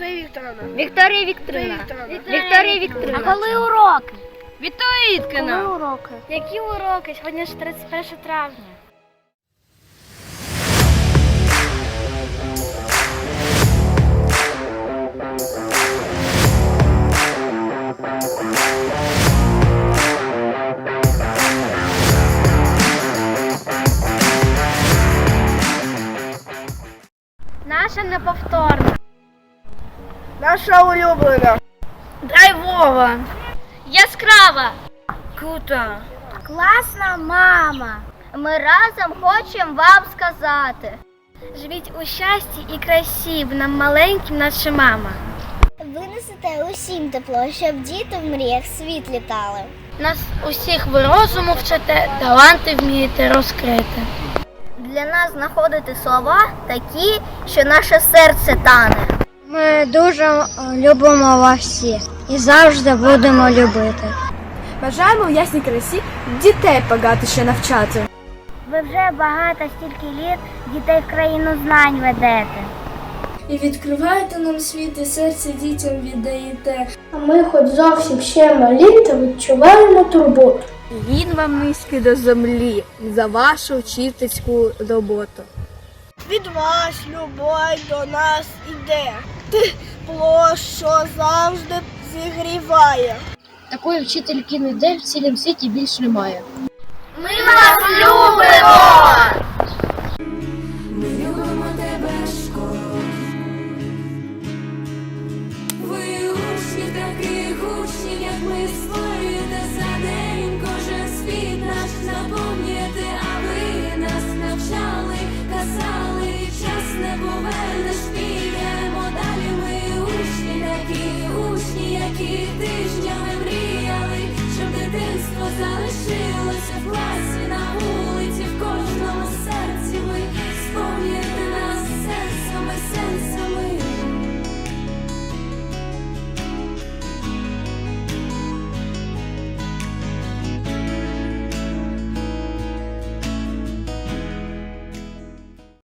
Вікторія Вікторовна. Вікторія Вікторівна. Вікторія Вікторівна. А коли уроки? Вікторія Іткина. уроки? Які уроки? Сьогодні ж 31 травня. Наша неповторна. Наша улюблена. Драйвова. Яскрава. Крута. Класна мама. Ми разом хочемо вам сказати. Живіть у щасті і красі, нам маленьким наша мама. Ви несете усім тепло, щоб діти в мріях світ літали. Нас усіх ви розуму вчите, таланти вмієте розкрити. Для нас знаходити слова такі, що наше серце тане. Ми дуже любимо вас всі і завжди будемо любити. Бажаємо в ясній красі дітей багато ще навчати. Ви вже багато стільки літ дітей в країну знань ведете. І відкриваєте нам світ, і серце дітям віддаєте. А ми, хоч зовсім ще малі, та відчуваємо турботу. Він вам низький до землі за вашу вчительську роботу. Від вас любов до нас іде. Тепло, що завжди зігріває. Такої вчительки ніде в цілім світі більш немає. Ми вас любимо! Ми любимо тебе, школо. Ви учні таких учнів, як ми створили.